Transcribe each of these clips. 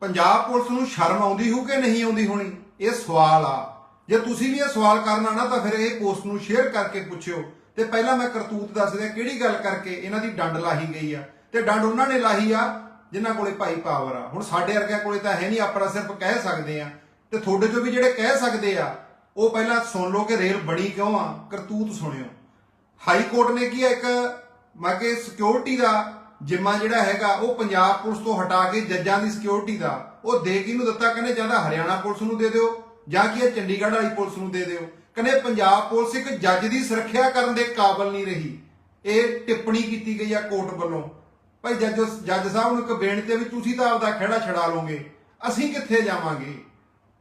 Punjab police ਨੂੰ ਸ਼ਰਮ ਆਉਂਦੀ ਹੋਊ ਕਿ ਨਹੀਂ ਆਉਂਦੀ ਹੋਣੀ? ਇਹ ਸਵਾਲ ਆ। ਜੇ ਤੁਸੀਂ ਵੀ ਇਹ ਸਵਾਲ ਕਰਨਾ ਨਾ ਤਾਂ ਫਿਰ ਇਹ ਪੋਸਟ ਨੂੰ ਸ਼ੇਅਰ ਕਰਕੇ ਪੁੱਛਿਓ। ਤੇ ਪਹਿਲਾਂ ਮੈਂ ਕਰਤੂਤ ਦੱਸ ਦਿਆਂ ਕਿਹੜੀ ਗੱਲ ਕਰਕੇ ਇਹਨਾਂ ਦੀ ਡੰਡ ਲਾਹੀ ਗਈ ਆ। ਤੇ ਡੰਡ ਉਹਨਾਂ ਨੇ ਲਾਹੀ ਆ ਜਿਨ੍ਹਾਂ ਕੋਲੇ ਭਾਈ ਪਾਵਰ ਆ। ਹੁਣ ਸਾਡੇ ਵਰਗਿਆਂ ਕੋਲੇ ਤਾਂ ਹੈ ਨਹੀਂ ਆਪਣਾ ਸਿਰਫ ਕਹਿ ਸਕਦੇ ਆ। ਤੇ ਤੁਹਾਡੇ ਚੋਂ ਵੀ ਜਿਹੜੇ ਕਹਿ ਸਕਦੇ ਆ, ਉਹ ਪਹਿਲਾਂ ਸੁਣ ਲਓ ਕਿ ਰੇਲ ਬਣੀ ਕਿਉਂ ਆ। ਕਰਤੂਤ ਸੁਣਿਓ। ਹਾਈ ਕੋਰਟ ਨੇ ਕੀ ਆ ਇੱਕ ਕਿ ਸਿਕਿਉਰਿਟੀ ਦਾ ਜਿੰਮਾ ਜਿਹੜਾ ਹੈਗਾ, ਉਹ ਪੰਜਾਬ ਪੁਲਿਸ ਤੋਂ ਹਟਾ ਕੇ ਜੱਜਾਂ ਦੀ ਸਿਕਿਉਰਿਟੀ ਦਾ, ਉਹ ਦੇ ਕਿਹਨੂੰ ਦਿੱਤਾ? ਕਹਿੰਦੇ ਜਾਂ ਤਾਂ ਹਰਿਆਣਾ ਪੁਲਿਸ ਨੂੰ ਦੇ ਦਿਓ, ਜਾਂ ਕੀ ਇਹ ਚੰਡੀਗੜ੍ਹ ਵਾਲੀ ਪੁਲਿਸ ਨੂੰ ਦੇ ਦਿਓ। ਕਹਿੰਦੇ ਪੰਜਾਬ ਪੁਲਿਸ ਇੱਕ ਜੱਜ ਦੀ ਸੁਰੱਖਿਆ ਕਰਨ ਦੇ ਕਾਬਲ ਨਹੀਂ ਰਹੀ। ਇਹ ਟਿੱਪਣੀ ਕੀਤੀ ਗਈ ਆ ਕੋਰਟ ਵੱਲੋਂ। ਭਾਈ ਜੱਜ ਜੱਜ ਸਾਹਿਬ ਨੂੰ ਇੱਕ ਬੇਨਤੀ ਵੀ ਤੁਸੀਂ ਤਾਂ ਆਪਦਾ ਖਹਿੜਾ ਛਡਾ ਲਓਗੇ। ਅਸੀਂ ਕਿੱਥੇ ਜਾਵਾਂਗੇ?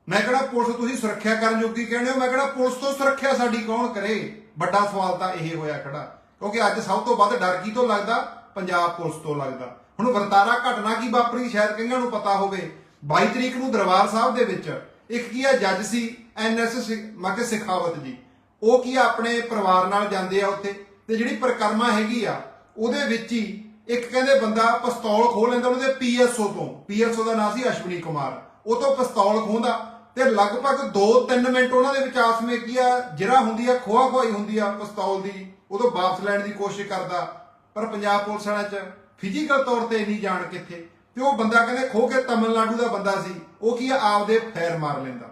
ਮੈਂ ਕਿਹੜਾ ਪੁਲਿਸ ਤੁਸੀਂ ਸੁਰੱਖਿਆ ਕਰਨ ਜੋਗੀ ਕਹਿੰਦੇ ਹੋ? ਮੈਂ ਕਿਹੜਾ ਪੁਲਿਸ ਤੋਂ ਸੁਰੱਖਿਆ ਸਾਡੀ ਕੌਣ ਕਰੇ? ਵੱਡਾ ਸਵਾਲ ਤਾਂ ਇਹ ਹੋਇਆ ਖੜਾ। ਕਿਉਂਕਿ ਅੱਜ ਸਭ ਤੋਂ ਵੱਧ ਡਰ ਕੀ ਤੋਂ ਲੱਗਦਾ? ਪੰਜਾਬ ਪੁਲਿਸ ਤੋਂ ਲੱਗਦਾ। ਹੁਣ ਵਰਤਾਰਾ ਘਟਨਾ ਕੀ ਵਾਪਰੀ ਸ਼ਾਇਦ ਕਈਆਂ ਨੂੰ ਪਤਾ ਹੋਵੇ। 22 ਤਰੀਕ ਨੂੰ ਦਰਬਾਰ ਸਾਹਿਬ ਦੇ ਵਿੱਚ ਇੱਕ ਕੀ ਆ, ਜੱਜ ਸੀ ਐਨਐਸ ਮਾਕੇ ਸਿਖਾਵਤ ਜੀ। ਉਹ ਕੀ ਆਪਣੇ ਪਰਿਵਾਰ ਨਾਲ ਜਾਂਦੇ ਆ ਉੱਥੇ ਤੇ ਜਿਹੜੀ ਪ੍ਰਕਰਮਾ ਹੈਗੀ ਆ, ਉਹਦੇ ਵਿੱਚ ਹੀ ਇੱਕ ਕਹਿੰਦੇ ਬੰਦਾ ਪਿਸਤੌਲ ਖੋਹ ਲੈਂਦਾ ਉਹਦੇ ਪੀਐਸਓ ਤੋਂ। ਪੀਐਸਓ ਦਾ ਨਾਮ ਸੀ ਅਸ਼ਵਨੀ ਕੁਮਾਰ। ਉਹ ਤੋਂ ਪਿਸਤੌਲ ਖੋਹਦਾ ਤੇ ਲਗਭਗ 2-3 ਮਿੰਟ ਉਹਨਾਂ ਦੇ ਵਿੱਚ ਆਸਮੇ ਕੀ ਆ ਜਿਹੜਾ ਹੁੰਦੀ ਆ ਖੋਆ ਖੋਈ ਹੁੰਦੀ ਆ ਪਿਸਤੌਲ ਦੀ। ਉਹ ਤੋਂ ਵਾਪਸ ਲੈਣ ਦੀ ਕੋਸ਼ਿਸ਼ ਕਰਦਾ। ਪਰ ਪੰਜਾਬ ਪੁਲਿਸ ਵਾਲਿਆਂ 'ਚ ਫਿਜ਼ੀਕਲ ਤੌਰ ਤੇ ਨਹੀਂ ਜਾਣ ਕਿੱਥੇ? ਤੇ ਉਹ ਬੰਦਾ ਕਹਿੰਦੇ ਖੋ ਕੇ ਤਮਿਲਨਾਡੂ ਦਾ ਬੰਦਾ ਸੀ। ਉਹ ਕੀ ਆ? ਆਪਦੇ ਫੈਰ ਮਾਰ ਲੈਂਦਾ।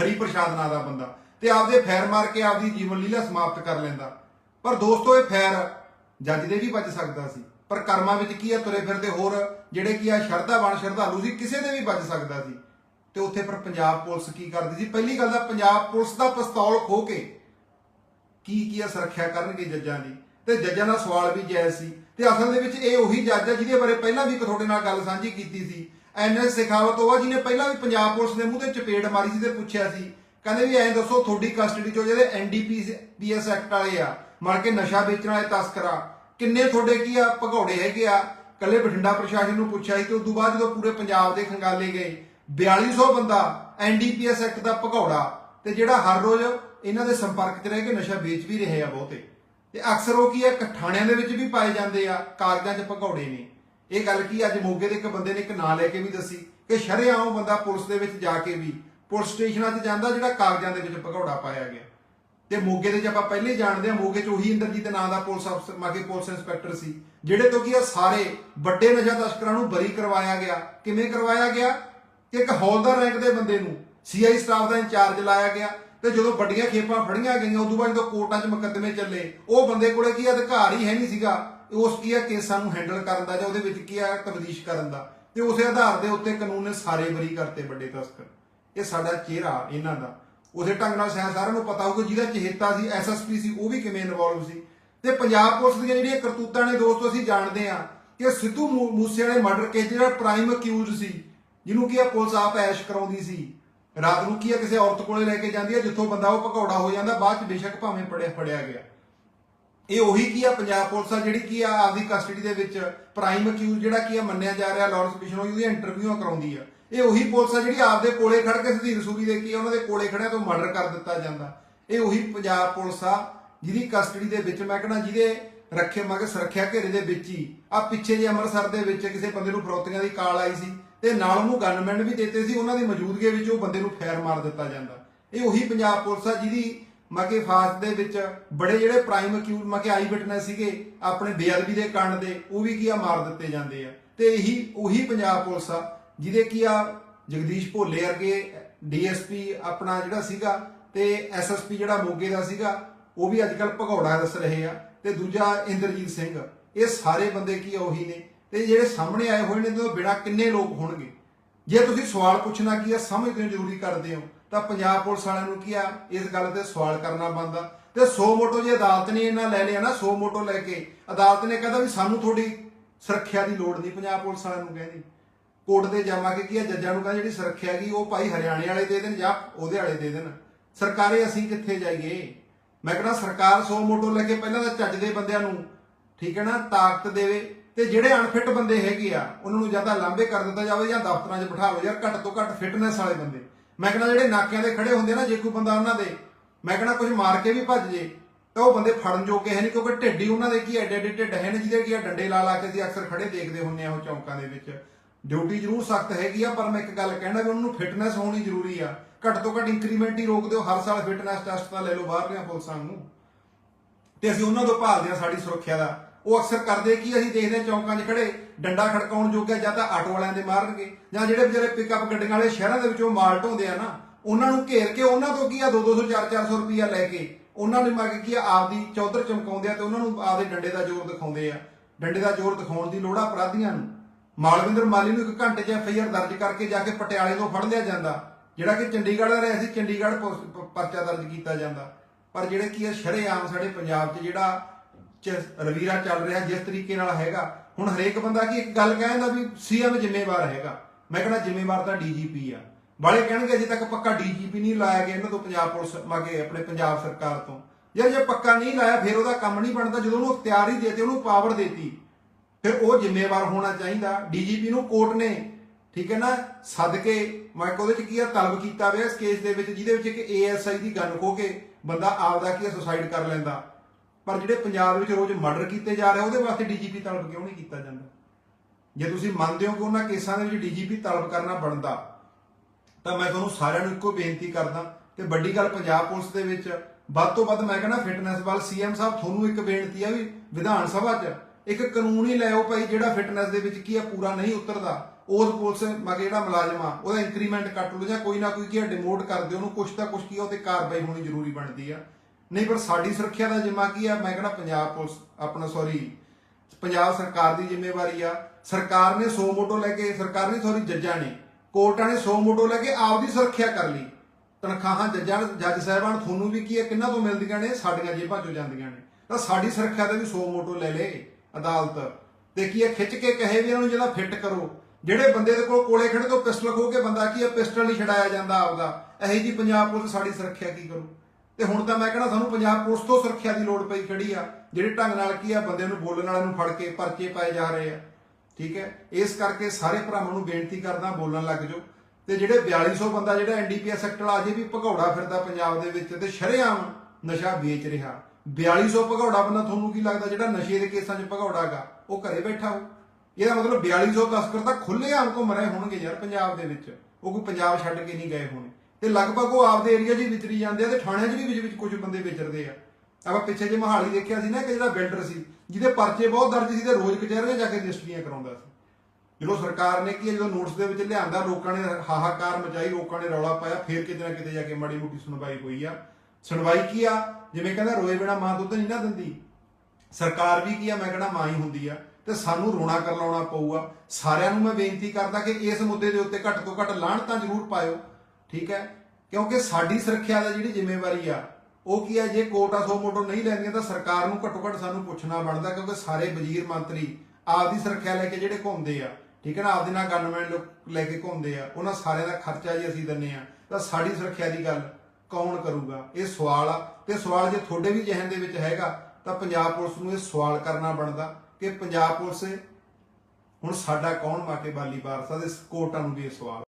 ਹਰੀ ਪ੍ਰਸ਼ਾਦ ਨਾਂ ਦਾ ਬੰਦਾ। ਤੇ ਆਪਦੇ ਫੈਰ ਮਾਰ ਕੇ ਆਪਦੀ ਜੀਵਨ ਲੀਲਾ ਸਮਾਪਤ ਕਰ ਲੈਂਦਾ। ਪਰ ਦੋਸਤੋ, ਇਹ ਫੈਰ ਜੱਜ ਦੇ ਵੀ ਬਚ ਸਕਦਾ ਸੀ। ਪਰ ਕਰਮਾਂ ਵਿੱਚ ਕੀ ਆ? ਤੁਰੇ ਫਿਰਦੇ ਹੋਰ ਜਿਹੜੇ ਕੀ ਆ? ਸ਼ਰਧਾਵਾਨ ਸ਼ਰਧਾਲੂ ਸੀ, ਕਿਸੇ ਦੇ ਵੀ ਬਚ ਸਕਦਾ ਸੀ। ਤੇ ਉੱਥੇ ਪਰ ਪੰਜਾਬ ਪੁਲਿਸ ਕੀ ਕਰਦੀ ਸੀ? ਪਹਿਲੀ ਗੱਲ ਤਾਂ ਪੰਜਾਬ ਪੁਲਿਸ ਦਾ ਪਿਸਤੌਲ ਖੋ ਕੇ ਕੀ ਕੀ ਆ? ਸੁਰੱਖਿਆ ਕਰਨਗੇ ਜੱਜਾਂ ਦੀ। ਤੇ ਜੱਜਾਂ ਦਾ ਸਵਾਲ ਵੀ ਜਾਇਜ਼ ਸੀ। ਤੇ ਅਸਲ ਦੇ ਵਿੱਚ ਇਹ ਉਹੀ ਜੱਜ ਆ ਜਿਹਦੇ ਬਾਰੇ ਪਹਿਲਾਂ ਵੀ ਇੱਕ ਤੁਹਾਡੇ ਨਾਲ ਗੱਲ ਸਾਂਝੀ ਕੀਤੀ ਸੀ। ਐਨਐਸ ਸਿਖਾਵਤ ਉਹ ਆ ਜਿਹਨੇ ਪਹਿਲਾਂ ਵੀ ਪੰਜਾਬ ਪੁਲਿਸ ਦੇ ਮੂੰਹ ਤੇ ਚਪੇੜ ਮਾਰੀ ਸੀ ਤੇ ਪੁੱਛਿਆ ਸੀ, ਕਹਿੰਦੇ ਵੀ ਐਂ ਦੱਸੋ ਤੁਹਾਡੀ ਕਸਟਡੀ ਚੋਂ ਜਿਹੜੇ ਐਨਡੀਪੀਐਸ ਐਕਟ ਵਾਲੇ ਆ, ਮਰ ਕੇ ਨਸ਼ਾ ਵੇਚਣ ਵਾਲੇ ਤਸਕਰਾ, ਕਿੰਨੇ ਤੁਹਾਡੇ ਕੀ ਆ ਭਗੌੜੇ ਹੈਗੇ ਆ? ਕੱਲੇ ਬਠਿੰਡਾ ਪ੍ਰਸ਼ਾਸਨ ਨੂੰ ਪੁੱਛਿਆ ਸੀ ਤੇ ਉਸ ਤੋਂ ਬਾਅਦ ਜਦੋਂ ਪੂਰੇ ਪੰਜਾਬ ਦੇ ਖੰਗਾਲੇ ਗਏ 4200 ਬੰਦਾ ਐਨਡੀਪੀਐਸ ਐਕਟ ਦਾ ਭਗੌੜਾ, ਤੇ ਜਿਹੜਾ ਹਰ ਰੋਜ਼ ਇਹਨਾਂ ਦੇ ਸੰਪਰਕ 'ਚ ਰਹਿ ਕੇ ਨਸ਼ਾ ਵੇਚ ਵੀ ਰਹੇ ਆ ਬਹੁਤੇ। ਤੇ ਅਕਸਰ ਉਹ ਕੀ ਆ ਥਾਣਿਆਂ ਦੇ ਵਿੱਚ ਵੀ ਪਾਏ ਜਾਂਦੇ ਆ ਕਾਗਜ਼ਾਂ 'ਚ ਭਗੌੜੇ ਨੇ। ਇਹ ਗੱਲ ਕੀ ਅੱਜ ਮੋਗੇ ਦੇ ਇੱਕ ਬੰਦੇ ਨੇ ਇੱਕ ਨਾਂ ਲੈ ਕੇ ਵੀ ਦੱਸੀ ਕਿ ਸ਼ਰੇਆਮ ਬੰਦਾ ਪੁਲਿਸ ਦੇ ਵਿੱਚ ਜਾ ਕੇ ਵੀ, ਪੁਲਿਸ ਸਟੇਸ਼ਨਾਂ 'ਚ ਜਾਂਦਾ ਜਿਹੜਾ ਕਾਗਜ਼ਾਂ ਦੇ ਵਿੱਚ ਭਗੌੜਾ ਪਾਇਆ ਗਿਆ। ਤੇ ਮੋਗੇ ਦੇ ਜੇ ਆਪਾਂ ਪਹਿਲੇ ਜਾਣਦੇ ਆ ਮੋਗੇ 'ਚ ਉਹੀ ਇੰਦਰਜੀਤ ਨਾਂ ਦਾ ਪੁਲਿਸ ਅਫਸਰ ਮਾਗੇ ਪੁਲਿਸ ਇੰਸਪੈਕਟਰ ਸੀ, ਜਿਹੜੇ ਤੋਂ ਕੀ ਆ, ਸਾਰੇ ਵੱਡੇ ਨਸ਼ਾ ਤਸਕਰਾਂ ਨੂੰ ਬਰੀ ਕਰਵਾਇਆ ਗਿਆ। ਕਿਵੇਂ ਕਰਵਾਇਆ ਗਿਆ? ਕਿ ਇੱਕ ਹੌਲਦਾਰ ਰੈਂਕ ਦੇ ਬੰਦੇ ਨੂੰ ਸੀਆਈ ਸਟਾਫ ਦਾ ਇੰਚਾਰਜ ਲਾਇਆ ਗਿਆ। ਤੇ ਜਦੋਂ ਵੱਡੀਆਂ ਖੇਪਾਂ ਫੜੀਆਂ ਗਈਆਂ, ਉਦੋਂ ਬਾਅਦ ਜਦੋਂ ਕੋਰਟਾਂ 'ਚ ਮੁਕੱਦਮੇ ਚੱਲੇ, ਉਹ ਬੰਦੇ ਕੋਲੇ ਕੀ ਅਧਿਕਾਰ ਹੀ ਹੈ ਨਹੀਂ ਸੀਗਾ। ਉਸ ਕੀ ਆ? ਕੇਸਾਂ ਨੂੰ ਹੈਂਡਲ ਕਰਨ ਦਾ ਜਾਂ ਉਹਦੇ ਵਿੱਚ ਕੀ ਆ? ਤਬਦੀਸ਼ ਕਰਨ ਦਾ। ਤੇ ਉਸੇ ਆਧਾਰ ਦੇ ਉੱਤੇ ਕਾਨੂੰਨ ਨੇ ਸਾਰੇ ਬਰੀ ਕਰਤੇ ਵੱਡੇ ਤਸਕਰ। ਇਹ ਸਾਡਾ ਚਿਹਰਾ ਇਹਨਾਂ ਦਾ। ਉਸੇ ਢੰਗ ਨਾਲ ਸ਼ਾਇਦ ਸਾਰਿਆਂ ਨੂੰ ਪਤਾ ਹੋਊਗਾ ਜਿਹਦਾ ਚਹੇਤਾ ਸੀ ਐਸਐਸਪੀ ਸੀ, ਉਹ ਵੀ ਕਿਵੇਂ ਇਨਵੋਲਵ ਸੀ। ਤੇ ਪੰਜਾਬ ਪੁਲਿਸ ਦੀਆਂ ਜਿਹੜੀਆਂ ਕਰਤੂਤਾਂ ਨੇ ਦੋਸਤੋ, ਅਸੀਂ ਜਾਣਦੇ ਆ ਕਿ ਸਿੱਧੂ ਮੂ- ਮੂਸੇ ਵਾਲੇ ਮਰਡਰ ਕੇਸ ਜਿਹੜਾ ਪ੍ਰਾਈਮ ਅਕਿਊਜ਼ ਸੀ, ਜਿਹਨੂੰ ਕੀ ਆ? ਪੁਲਿਸ ਆਪ ਐਸ਼ ਕਰਾਉਂਦੀ ਸੀ। ਰਾਤ ਨੂੰ ਕੀ ਆ ਕਿਸੇ ਔਰਤ ਕੋਲੇ ਲੈ ਕੇ ਜਾਂਦੀ ਆ ਜਿੱਥੋਂ ਬੰਦਾ ਉਹ ਭਗੌੜਾ ਹੋ ਜਾਂਦਾ ਬਾਅਦ ਚ ਬੇਸ਼ੱਕ ਭਾਵੇਂ ਪੜਿਆ ਫੜਿਆ ਗਿਆ। ਇਹ ਉਹੀ ਕੀ ਆ ਪੰਜਾਬ ਪੁਲਿਸ ਆ ਜਿਹੜੀ ਕੀ ਆ ਆਪਦੀ ਕਸਟਡੀ ਦੇ ਵਿੱਚ ਪ੍ਰਾਈਮ ਅਕਿਊਜ਼ ਜਿਹੜਾ ਕੀ ਆ ਮੰਨਿਆ ਜਾ ਰਿਹਾ ਲਾਰੈਂਸ ਬਿਸ਼ਨੋਈ ਉਹਦੀਆਂ ਇੰਟਰਵਿਊਆਂ ਕਰਾਉਂਦੀ ਆ। ਇਹ ਉਹੀ ਪੁਲਿਸ ਆ ਜਿਹੜੀ ਆਪਦੇ ਕੋਲੇ ਖੜ ਕੇ ਸੁਧੀਰ ਸੂਰੀ ਦੇ ਕੀ ਆ, ਉਹਨਾਂ ਦੇ ਕੋਲੇ ਖੜਿਆ ਤੋਂ ਮਰਡਰ ਕਰ ਦਿੱਤਾ ਜਾਂਦਾ। ਇਹ ਉਹੀ ਪੰਜਾਬ ਪੁਲਿਸ ਆ ਜਿਹਦੀ ਕਸਟਡੀ ਦੇ ਵਿੱਚ ਮੈਂ ਕਹਿੰਦਾ ਜਿਹਦੇ ਰੱਖੇ ਮਗੇ ਸੁਰੱਖਿਆ ਘੇਰੇ ਦੇ ਵਿੱਚ ਹੀ। ਆ ਪਿੱਛੇ ਜੇ ਅੰਮ੍ਰਿਤਸਰ ਦੇ ਵਿੱਚ ਕਿਸੇ ਬੰਦੇ ਨੂੰ ਫਰੋਤੀਆਂ ਦੀ ਕਾਲ ਆਈ ਸੀ ਤੇ ਨਾਲ ਉਹਨੂੰ ਗਨਮੈਨ ਵੀ ਦਿੱਤੇ ਸੀ। ਉਹਨਾਂ ਦੀ ਮੌਜੂਦਗੀ ਵਿੱਚ ਉਹ ਬੰਦੇ ਨੂੰ ਫੈਰ ਮਾਰ ਦਿੱਤਾ ਜਾਂਦਾ। ਇਹ ਉਹੀ ਪੰਜਾਬ ਪੁਲਿਸ ਆ ਜਿਹਦੀ ਮਗੇ ਫਾਸਟ ਦੇ ਵਿੱਚ ਬੜੇ ਜਿਹੜੇ ਪ੍ਰਾਈਮ ਅਕਿਊਜ਼ ਮਗੇ ਆਈ ਵਿਟਨੈਸ ਸੀਗੇ, ਆਪਣੇ ਬੇਅਦਬੀ ਦੇ ਕਾਂਡ ਦੇ, ਉਹ ਵੀ ਕੀ ਆ, ਮਾਰ ਦਿੱਤੇ ਜਾਂਦੇ ਆ। ਤੇ ਇਹੀ, ਉਹੀ ਪੰਜਾਬ ਪੁਲਿਸ ਆ ਜਿਹਦੇ ਕੀ ਆ, ਜਗਦੀਸ਼ ਭੋਲੇ ਵਰਗੇ ਡੀਐਸਪੀ ਆਪਣਾ ਜਿਹੜਾ ਸੀਗਾ ਤੇ ਐਸਐਸਪੀ ਜਿਹੜਾ ਮੋਗੇ ਦਾ ਸੀਗਾ, ਉਹ ਵੀ ਅੱਜ ਕੱਲ ਭਗੌੜਾ ਦੱਸ ਰਹੇ ਆ। ਤੇ ਦੂਜਾ ਇੰਦਰਜੀਤ ਸਿੰਘ। ਇਹ ਸਾਰੇ ਬੰਦੇ ਕੀ ਉਹੀ ਨੇ। ਤੇ ਜਿਹੜੇ ਸਾਹਮਣੇ ਆਏ ਹੋਏ ਨੇ, ਤੋਂ ਬਿਨਾ ਕਿੰਨੇ ਲੋਕ ਹੋਣਗੇ? ਜੇ ਤੁਸੀਂ ਸਵਾਲ ਪੁੱਛਣਾ ਕੀ ਆ, ਸਮਝਦੇ ਹੋ ਜ਼ਰੂਰੀ ਕਰਦੇ ਹੋ। ਤਾਂ ਪੰਜਾਬ ਪੁਲਿਸ ਵਾਲਿਆਂ ਨੂੰ ਕੀ ਆ, ਇਸ ਗੱਲ ਤੇ ਸਵਾਲ ਕਰਨਾ ਬੰਦਾ ਤੇ 100 ਮੋਟੋ ਜੇ ਅਦਾਲਤ ਨੇ ਇਹਨਾਂ ਲੈ ਲਿਆ ਨਾ 100 ਮੋਟੋ ਲੈ ਕੇ, ਅਦਾਲਤ ਨੇ ਕਹਿੰਦਾ ਵੀ ਸਾਨੂੰ ਤੁਹਾਡੀ ਸੁਰੱਖਿਆ ਦੀ ਲੋੜ ਨਹੀਂ ਪੰਜਾਬ ਪੁਲਿਸ ਵਾਲਿਆਂ ਨੂੰ ਕਹਿੰਦੀ। ਕੋਰਟ ਦੇ ਜਾਵਾਂਗੇ ਕੀ ਆ, ਜੱਜਾਂ ਨੂੰ ਕਹਿੰਦਾ ਜਿਹੜੀ ਸੁਰੱਖਿਆ ਗਈ ਉਹ ਭਾਈ ਹਰਿਆਣੇ ਵਾਲੇ ਦੇ ਦੇਣ ਜਾਂ ਉਹਦੇ ਵਾਲੇ ਦੇ ਦੇਣ। ਸਰਕਾਰੇ ਅਸੀਂ ਕਿੱਥੇ ਜਾਈਏ? ਮੈਂ ਕਹਿੰਦਾ ਸਰਕਾਰ 100 ਮੋਟੋ ਲੈ ਕੇ ਪਹਿਲਾਂ ਤਾਂ ਚੱਜ ਦੇ ਬੰਦਿਆਂ ਨੂੰ, ਠੀਕ ਹੈ ਨਾ, ਤਾਕਤ ਦੇਵੇ ਤੇ ਜਿਹੜੇ ਅਨਫਿਟ ਬੰਦੇ ਹੈਗੇ ਆ, ਉਹਨਾਂ ਨੂੰ ਜਾਂ ਤਾਂ ਲਾਂਬੇ ਕਰ ਦਿੱਤਾ ਜਾਵੇ ਜਾਂ ਦਫ਼ਤਰਾਂ 'ਚ ਬਿਠਾ ਲਓ ਯਾਰ, ਘੱਟ ਤੋਂ ਘੱਟ ਫਿਟਨੈਸ ਵਾਲੇ ਬੰਦੇ। ਮੈਂ ਕਹਿੰਦਾ ਜਿਹੜੇ ਨਾਕਿਆਂ ਦੇ ਖੜੇ ਹੁੰਦੇ ਨਾ, ਜੇ ਕੋਈ ਬੰਦਾ ਉਹਨਾਂ ਦੇ, ਮੈਂ ਕਹਿੰਦਾ ਕੁਝ ਮਾਰ ਕੇ ਵੀ ਭੱਜ ਜੇ, ਤਾਂ ਉਹ ਬੰਦੇ ਫੜਨ ਜੋਗੇ ਹੈ ਨਹੀਂ ਕਿਉਂਕਿ ਢਿੱਡੀ ਉਹਨਾਂ ਦੇ ਕੀ ਐਡੇ ਐਡੇ ਢਿੱਡ ਹੈ ਨੇ ਜਿਹਦੇ ਕੀ ਆ, ਡੰਡੇ ਲਾ ਲਾ ਕੇ ਅਸੀਂ ਅਕਸਰ ਖੜੇ ਦੇਖਦੇ ਹੁੰਨੇ ਆ ਉਹ ਚੌਂਕਾਂ ਦੇ ਵਿੱਚ। ਡਿਊਟੀ ਜ਼ਰੂਰ ਸਖਤ ਹੈਗੀ ਆ, ਪਰ ਮੈਂ ਇੱਕ ਗੱਲ ਕਹਿਣਾ ਵੀ ਉਹਨਾਂ ਨੂੰ ਫਿਟਨੈਸ ਹੋਣੀ ਜ਼ਰੂਰੀ ਆ। ਘੱਟ ਤੋਂ ਘੱਟ ਇੰਕਰੀਮੈਂਟ ਹੀ ਰੋਕ ਦਿਓ ਹਰ ਸਾਲ ਫਿਟਨੈਸ ਟੈਸਟ ਤਾਂ ਲੈ ਲਓ ਬਾਹਰਲੀਆਂ ਪੁਲਿਸਾਂ ਨੂੰ। ਤੇ ਅਸੀਂ ਉਹਨਾਂ ਤੋਂ ਭਾਲਦੇ ਹਾਂ ਸਾਡੀ ਸੁਰੱਖਿਆ ਦਾ। ਉਹ ਅਕਸਰ ਕਰਦੇ ਕੀ ਅਸੀਂ ਦੇਖਦੇ ਹਾਂ ਚੌਂਕਾਂ 'ਚ ਖੜੇ ਡੰਡਾ ਖੜਕਾਉਣ ਜੋਗੇ ਜਾਂ ਤਾਂ ਆਟੋ ਵਾਲਿਆਂ ਦੇ ਮਾਰਨਗੇ, ਜਾਂ ਜਿਹੜੇ ਵਿਚਾਰੇ ਪਿਕਅਪ ਗੱਡੀਆਂ ਵਾਲੇ ਸ਼ਹਿਰਾਂ ਦੇ ਵਿੱਚੋਂ ਮਾਲ ਢੋਂਦੇ ਆ ਨਾ, ਉਹਨਾਂ ਨੂੰ ਘੇਰ ਕੇ ਉਹਨਾਂ ਤੋਂ ਕੀ ਆ 2-200 4-400 ਰੁਪਈਆ ਲੈ ਕੇ ਉਹਨਾਂ ਨੇ ਮੰਗ ਕੀ ਆ ਆਪਦੀ ਚੌਧਰ ਚਮਕਾਉਂਦੇ ਆ ਤੇ ਉਹਨਾਂ ਨੂੰ ਆਪਦੇ ਡੰਡੇ ਦਾ ਜ਼ੋਰ ਦਿਖਾਉਂਦੇ ਆ। ਡੰਡੇ ਦਾ ਜ਼ੋਰ ਦਿਖਾਉਣ ਦੀ ਲੋੜ ਆ ਅਪਰਾਧੀਆਂ ਨੂੰ। ਮਾਲਵਿੰਦਰ ਮਾਲੀ ਨੂੰ ਇੱਕ ਘੰਟੇ 'ਚ ਐਫਆਈਆਰ ਦਰਜ ਕਰਕੇ ਜਾ ਕੇ ਪਟਿਆਲੇ ਤੋਂ ਫੜ ਲਿਆ ਜਾਂਦਾ। ਜਿਹੜਾ ਕਿ ਚੰਡੀਗੜ੍ਹ ਦਾ ਰਿਹਾ ਸੀ, ਚੰਡੀਗੜ੍ਹ ਪਰਚਾ ਦਰਜ ਕੀਤਾ ਜਾਂਦਾ। ਪਰ ਜਿਹੜੇ ਕੀ ਆ ਸ਼ਰੇਆਮ ਸਾਡੇ ਪੰਜਾਬ 'ਚ ਜਿਹੜਾ ਰਵੀਰਾ ਚੱਲ ਰਿਹਾ, ਜਿਸ ਤਰੀਕੇ ਨਾਲ ਹੈਗਾ, ਹੁਣ ਹਰੇਕ ਬੰਦਾ ਕੀ ਇੱਕ ਗੱਲ ਕਹਿੰਦਾ ਵੀ ਸੀਐਮ ਜ਼ਿੰਮੇਵਾਰ ਹੈਗਾ। ਮੈਂ ਕਹਿੰਦਾ ਜ਼ਿੰਮੇਵਾਰ ਤਾਂ ਡੀਜੀਪੀ ਆ। ਵਾਲੇ ਕਹਿਣਗੇ ਅਜੇ ਤੱਕ ਪੱਕਾ ਡੀਜੀਪੀ ਨਹੀਂ ਲਾਇਆ ਗਿਆ, ਇਹਨਾਂ ਤੋਂ ਪੰਜਾਬ ਪੁਲਿਸ ਮਾਗੇ ਆਪਣੇ ਪੰਜਾਬ ਸਰਕਾਰ ਤੋਂ। ਯਾਰ ਜੇ ਪੱਕਾ ਨਹੀਂ ਲਾਇਆ, ਫਿਰ ਉਹਦਾ ਕੰਮ ਨਹੀਂ ਬਣਦਾ, ਜਦੋਂ ਉਹਨੂੰ ਅਖਤਿਆਰ ਹੀ ਦੇਤੇ, ਉਹਨੂੰ ਪਾਵਰ ਦੇਤੀ। ਫਿਰ ਉਹ ਜ਼ਿੰਮੇਵਾਰ ਹੋਣਾ ਚਾਹੀਦਾ। ਡੀਜੀਪੀ ਨੂੰ ਕੋਰਟ ਨੇ, ਠੀਕ ਹੈ ਨਾ ਸੱਦ ਕੇ ਮੈਂ ਕਿਹਾ ਉਹਦੇ ਚ ਕੀ ਆ, ਤਲਬ ਕੀਤਾ ਹੋਇਆ ਇਸ ਕੇਸ ਦੇ ਵਿੱਚ, ਜਿਹਦੇ ਵਿੱਚ ਇੱਕ ਏਐਸਆਈ ਦੀ ਗਨ ਖੋ ਕੇ ਬੰਦਾ ਆਪਦਾ ਕੀ ਸੁਸਾਈਡ ਕਰ ਲੈਂਦਾ। ਪਰ ਜਿਹੜੇ ਪੰਜਾਬ ਵਿੱਚ ਰੋਜ਼ ਮਰਡਰ ਕੀਤੇ ਜਾ ਰਹੇ ਉਹਦੇ ਵਾਸਤੇ ਡੀਜੀਪੀ ਤਲਬ ਕਿਉਂ ਨਹੀਂ ਕੀਤਾ ਜਾਂਦਾ? ਜੇ ਤੁਸੀਂ ਮੰਨਦੇ ਹੋ ਕਿ ਉਹਨਾਂ ਕੇਸਾਂ ਦੇ ਵਿੱਚ ਡੀਜੀਪੀ ਤਲਬ ਕਰਨਾ ਬਣਦਾ, ਤਾਂ ਮੈਂ ਤੁਹਾਨੂੰ ਸਾਰਿਆਂ ਨੂੰ ਇੱਕੋ ਬੇਨਤੀ ਕਰਦਾ ਤੇ ਵੱਡੀ ਗੱਲ ਪੰਜਾਬ ਪੁਲਿਸ ਦੇ ਵਿੱਚ, ਵੱਧ ਤੋਂ ਵੱਧ ਮੈਂ ਕਹਿੰਦਾ ਫਿਟਨੈਸ ਵੱਲ ਸੀਐਮ ਸਾਹਿਬ ਤੁਹਾਨੂੰ ਇੱਕ ਬੇਨਤੀ ਆ ਵੀ ਵਿਧਾਨ ਸਭਾ 'ਚ ਇੱਕ ਕਾਨੂੰਨ ਹੀ ਲਿਆਓ ਭਾਈ ਜਿਹੜਾ ਫਿਟਨੈਸ ਦੇ ਵਿੱਚ ਕੀ ਆ, ਪੂਰਾ ਨਹੀਂ ਉਤਰਦਾ। ਉਸ ਪੁਲਿਸ ਮਗੇ ਜਿਹੜਾ ਮੁਲਾਜ਼ਮ ਆ, ਉਹਦਾ ਇੰਕਰੀਮੈਂਟ ਕੱਟ ਲਓ ਜਾਂ ਕੋਈ ਨਾ ਕੋਈ ਕੀ ਆ ਡਿਮੋਟ ਕਰ ਦਿਓ ਉਹਨੂੰ, ਕੁਛ ਤਾਂ ਕੁਛ ਕੀ ਆ, ਉਹਤੇ ਕਾਰਵਾਈ ਹੋਣੀ ਜ਼ਰੂਰੀ ਬਣਦੀ ਆ। ਨਹੀਂ, ਪਰ ਸਾਡੀ ਸੁਰੱਖਿਆ ਦਾ ਜਿੰਮਾ ਕੀ ਆ, ਮੈਂ ਕਹਿੰਦਾ ਪੰਜਾਬ ਪੁਲਿਸ, ਆਪਣਾ ਸੌਰੀ ਪੰਜਾਬ ਸਰਕਾਰ ਦੀ ਜ਼ਿੰਮੇਵਾਰੀ ਆ। ਸਰਕਾਰ ਨੇ 100 ਮੋਟੋ ਲੈ ਕੇ, ਸਰਕਾਰ ਨੇ ਸੌਰੀ ਜੱਜਾਂ ਨੇ, ਕੋਰਟਾਂ ਨੇ 100 ਮੋਟੋ ਲੈ ਕੇ ਆਪਦੀ ਸੁਰੱਖਿਆ ਕਰ ਲਈ। ਤਨਖਾਹਾਂ ਜੱਜਾਂ, ਜੱਜ ਸਾਹਿਬਾਨ, ਤੁਹਾਨੂੰ ਵੀ ਕੀ ਹੈ ਕਿੰਨਾ ਤੋਂ ਮਿਲਦੀਆਂ ਨੇ? ਸਾਡੀਆਂ ਜੇਬਾਂ ਚੋਂ ਜਾਂਦੀਆਂ ਨੇ। ਤਾਂ ਸਾਡੀ ਸੁਰੱਖਿਆ ਦਾ ਵੀ 100 ਮੋਟੋ ਲੈ ਲੇ ਅਦਾਲਤ। ਤੇ ਕੀ ਹੈ ਖਿੱਚ ਕੇ ਕਹੇ ਵੀ ਇਹਨਾਂ ਨੂੰ ਜਿਹੜਾ ਫਿੱਟ ਕਰੋ। ਜਿਹੜੇ ਬੰਦੇ ਦੇ ਕੋਲ ਕੋਲੇ ਖੜੇ ਤੋਂ ਪਿਸਟਲ ਖੋ ਕੇ ਬੰਦਾ ਕੀ ਹੈ ਪਿਸਟਲ ਨਹੀਂ ਛਡਾਇਆ ਜਾਂਦਾ ਆਪਦਾ। ਇਹੀ ਜੀ ਪੰਜਾਬ ਪੁਲਿਸ ਸਾਡੀ ਸੁਰੱਖਿਆ ਕੀ ਕਰੂ? ਤੇ ਹੁਣ ਤਾਂ ਮੈਂ ਕਹਿੰਦਾ ਸਾਨੂੰ ਪੰਜਾਬ ਪੁਲਿਸ ਤੋਂ ਸੁਰੱਖਿਆ ਦੀ ਲੋੜ ਪਈ ਖੜੀ ਆ, ਜਿਹੜੇ ਢੰਗ ਨਾਲ ਕੀ ਆ, ਬੰਦੇ ਨੂੰ ਬੋਲਣ ਵਾਲਿਆਂ ਨੂੰ ਫੜ ਕੇ ਪਰਚੇ ਪਾਏ ਜਾ ਰਹੇ ਆ। ਠੀਕ ਹੈ? ਇਸ ਕਰਕੇ ਸਾਰੇ ਭਰਾਵਾਂ ਨੂੰ ਬੇਨਤੀ ਕਰਦਾ ਬੋਲਣ ਲੱਗ ਜਾਓ। ਤੇ ਜਿਹੜੇ 4200 ਬੰਦਾ ਜਿਹੜਾ ਐਨਡੀਪੀਐਸ ਐਕਟ ਵਾਲਾ, ਅਜੇ ਵੀ ਭਗੌੜਾ ਫਿਰਦਾ ਪੰਜਾਬ ਦੇ ਵਿੱਚ ਤੇ ਸ਼ਰੇਆਮ ਨਸ਼ਾ ਵੇਚ ਰਿਹਾ। 4200 ਭਗੌੜਾ ਬੰਦਾ ਤੁਹਾਨੂੰ ਕੀ ਲੱਗਦਾ ਜਿਹੜਾ ਨਸ਼ੇ ਦੇ ਕੇਸਾਂ 'ਚ ਭਗੌੜਾਗਾ ਉਹ ਘਰੇ ਬੈਠਾ ਹੋ ਇਹਦਾ ਮਤਲਬ 4200 ਤਸਕਰ ਤਾਂ ਖੁੱਲੇ ਆਮ ਘੁੰਮ ਰਹੇ ਹੋਣਗੇ ਯਾਰ ਪੰਜਾਬ ਦੇ ਵਿੱਚ। ਉਹ ਕੋਈ ਪੰਜਾਬ ਛੱਡ ਕੇ ਨਹੀਂ ਗਏ ਹੋਣੇ। ਤੇ ਲਗਭਗ ਉਹ ਆਪਦੇ ਏਰੀਆ 'ਚ ਹੀ ਵਿਚਰੀ ਜਾਂਦੇ ਆ ਤੇ ਥਾਣਿਆਂ 'ਚ ਵੀ ਵਿੱਚ ਵਿੱਚ ਕੁਝ ਬੰਦੇ ਵਿਚਰਦੇ ਆ। ਆਪਾਂ ਪਿੱਛੇ ਜੇ ਮਹਾਲੀ ਦੇਖਿਆ ਸੀ ਨਾ ਕਿ ਜਿਹੜਾ ਬਿਲਡਰ ਸੀ ਜਿਹਦੇ ਪਰਚੇ ਬਹੁਤ ਦਰਜ ਸੀ ਤੇ ਰੋਜ਼ ਕਚਹਿਰੀਆਂ ਜਾ ਕੇ ਰਜਿਸਟਰੀਆਂ ਕਰਾਉਂਦਾ ਸੀ। ਜਦੋਂ ਸਰਕਾਰ ਨੇ ਕੀ ਹੈ, ਜਦੋਂ ਨੋਟਿਸ ਦੇ ਵਿੱਚ ਲਿਆਂਦਾ ਲੋਕਾਂ ਨੇ ਹਾਹਾਕਾਰ ਮਚਾਈ ਲੋਕਾਂ ਨੇ ਰੌਲਾ ਪਾਇਆ ਫੇਰ ਕਿਤੇ ਨਾ ਕਿਤੇ ਜਾ ਕੇ ਮਾੜੀ ਮੋਟੀ ਸੁਣਵਾਈ ਹੋਈ ਆ। ਸੁਣਵਾਈ ਕੀ ਆ? ਜਿਵੇਂ ਕਹਿੰਦਾ ਰੋਏ ਬਿਨਾ ਮਾਂ ਦੁੱਧ ਨਹੀਂ ਨਾ ਦਿੰਦੀ। ਸਰਕਾਰ ਵੀ ਕੀ ਆ, ਮੈਂ ਕਹਿੰਦਾ ਮਾਂ ਹੀ ਹੁੰਦੀ ਆ। ਤੇ ਸਾਨੂੰ ਰੋਣਾ ਕਰ ਲਾਉਣਾ ਪਊਗਾ। ਸਾਰਿਆਂ ਨੂੰ ਮੈਂ ਬੇਨਤੀ ਕਰਦਾ ਕਿ ਇਸ ਮੁੱਦੇ ਦੇ ਉੱਤੇ ਘੱਟ ਤੋਂ ਘੱਟ ਲਾਹਣਤਾਂ ਜ਼ਰੂਰ ਪਾਇਓ, ਠੀਕ ਹੈ? ਕਿਉਂਕਿ ਸਾਡੀ ਸੁਰੱਖਿਆ ਦਾ ਜਿਹੜੀ ਜ਼ਿੰਮੇਵਾਰੀ ਆ, ਉਹ ਕੀ ਆ, ਜੇ ਕੋਟਾ ਸੋ ਮੋਟੋ ਨਹੀਂ ਲੈਂਦੀਆਂ ਤਾਂ ਸਰਕਾਰ ਨੂੰ ਘੱਟੋ ਘੱਟ ਸਾਨੂੰ ਪੁੱਛਣਾ ਬਣਦਾ ਕਿਉਂਕਿ ਸਾਰੇ ਵਜ਼ੀਰ ਮੰਤਰੀ ਆਪਦੀ ਸੁਰੱਖਿਆ ਲੈ ਕੇ ਜਿਹੜੇ ਘੁੰਮਦੇ ਆ, ਠੀਕ ਹੈ ਨਾ? ਆਪਦੇ ਨਾਲ ਗਨਮੈਨ ਲੈ ਕੇ ਘੁੰਮਦੇ ਆ, ਉਹਨਾਂ ਸਾਰਿਆਂ ਦਾ ਖਰਚਾ ਜੀ ਅਸੀਂ ਦਿੰਨੇ ਆ, ਤਾਂ ਸਾਡੀ ਸੁਰੱਖਿਆ ਦੀ ਗੱਲ ਕੌਣ ਕਰੂਗਾ? ਇਹ ਸਵਾਲ ਆ। ਤੇ ਸਵਾਲ ਜੇ ਤੁਹਾਡੇ ਵੀ ਜ਼ਿਹਨ ਦੇ ਵਿੱਚ ਹੈਗਾ, ਤਾਂ ਪੰਜਾਬ ਪੁਲਿਸ ਨੂੰ ਇਹ ਸਵਾਲ ਕਰਨਾ ਬਣਦਾ ਕਿ ਪੰਜਾਬ ਪੁਲਿਸ, ਹੁਣ ਸਾਡਾ ਕੌਣ ਮਾਕੇ ਬਾਲੀ ਬਾਰ ਦੇ ਕੋਟਾਂ ਨੂੰ ਵੀ ਇਹ ਸਵਾਲ